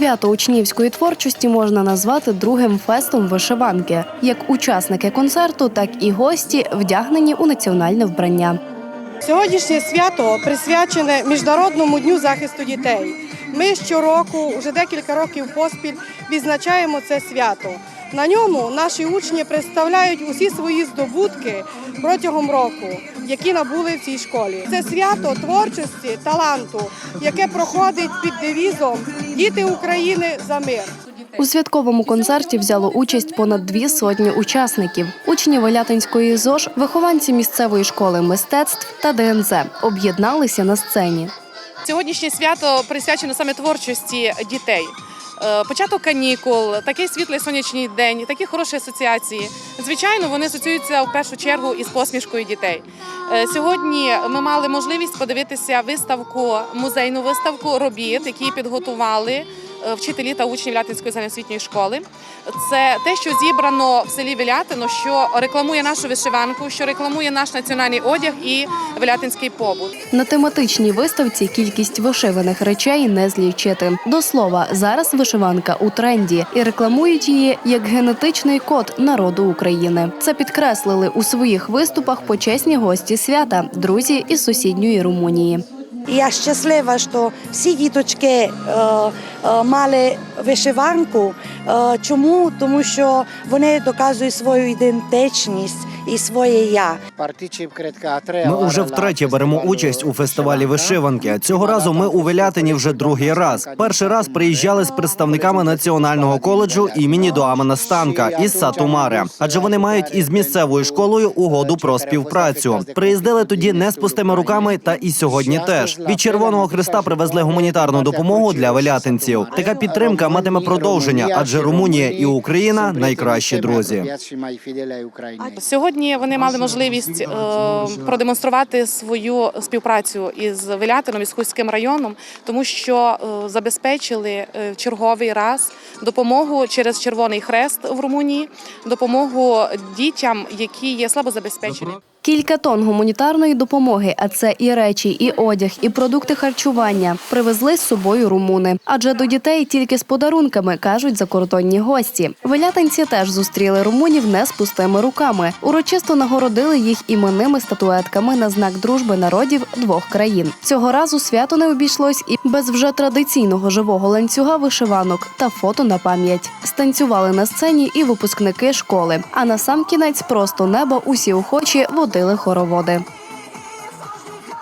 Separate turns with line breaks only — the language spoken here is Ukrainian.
Свято учнівської творчості можна назвати другим фестом вишиванки. Як учасники концерту, так і гості вдягнені у національне вбрання.
Сьогоднішнє свято присвячене Міжнародному дню захисту дітей. Ми щороку, вже декілька років поспіль, відзначаємо це свято. На ньому наші учні представляють усі свої здобутки протягом року, які набули в цій школі. Це свято творчості, таланту, яке проходить під девізом Діти України за мир.
У святковому концерті взяло участь понад дві сотні учасників. Учні Велятинської ЗОЖ, вихованці місцевої школи мистецтв та ДНЗ об'єдналися на сцені.
Сьогоднішнє свято присвячено саме творчості дітей. Е, Початок канікул, такий світлий сонячний день, такі хороші асоціації. Звичайно, вони асоціюються в першу чергу із посмішкою дітей. Е, Сьогодні ми мали можливість подивитися виставку, музейну виставку робіт, які підготували вчителі та учні Вілятинської загальноосвітньої школи. Це те, що зібрано в селі Вілятино, що рекламує нашу вишиванку, що рекламує наш національний одяг і велятинський побут.
На тематичній виставці кількість вишиваних речей не злічити. До слова, зараз вишиванка у тренді і рекламують її як генетичний код народу України. Це підкреслили у своїх виступах почесні гості свята, друзі із сусідньої Румунії.
Я щаслива, що всі діточки е, е, мали вишиванку. Е, чому? Тому що вони доказують свою ідентичність і своє я.
Ми уже втретє беремо участь у фестивалі вишиванки. Цього разу ми у Велятині вже другий раз. Перший раз приїжджали з представниками національного коледжу імені Доамана Станка із Сатумаре, адже вони мають із місцевою школою угоду про співпрацю. Приїздили тоді не з пустими руками, та і сьогодні теж від Червоного Христа привезли гуманітарну допомогу для велятинців. Така підтримка матиме продовження, адже Румунія і Україна найкращі друзі.
Сьогодні вони мали можливість е, продемонструвати свою співпрацю із Велятином із Хуським районом, тому що е, забезпечили е, черговий раз допомогу через Червоний Хрест в Румунії, допомогу дітям, які є слабозабезпечені.
Кілька тонн гуманітарної допомоги, а це і речі, і одяг, і продукти харчування привезли з собою румуни. Адже до дітей тільки з подарунками кажуть закордонні гості. Велятинці теж зустріли румунів не з пустими руками. Урочисто нагородили їх іменними статуетками на знак дружби народів двох країн. Цього разу свято не обійшлось і без вже традиційного живого ланцюга вишиванок та фото на пам'ять. Станцювали на сцені і випускники школи. А на сам кінець просто неба усі охочі водили хороводи.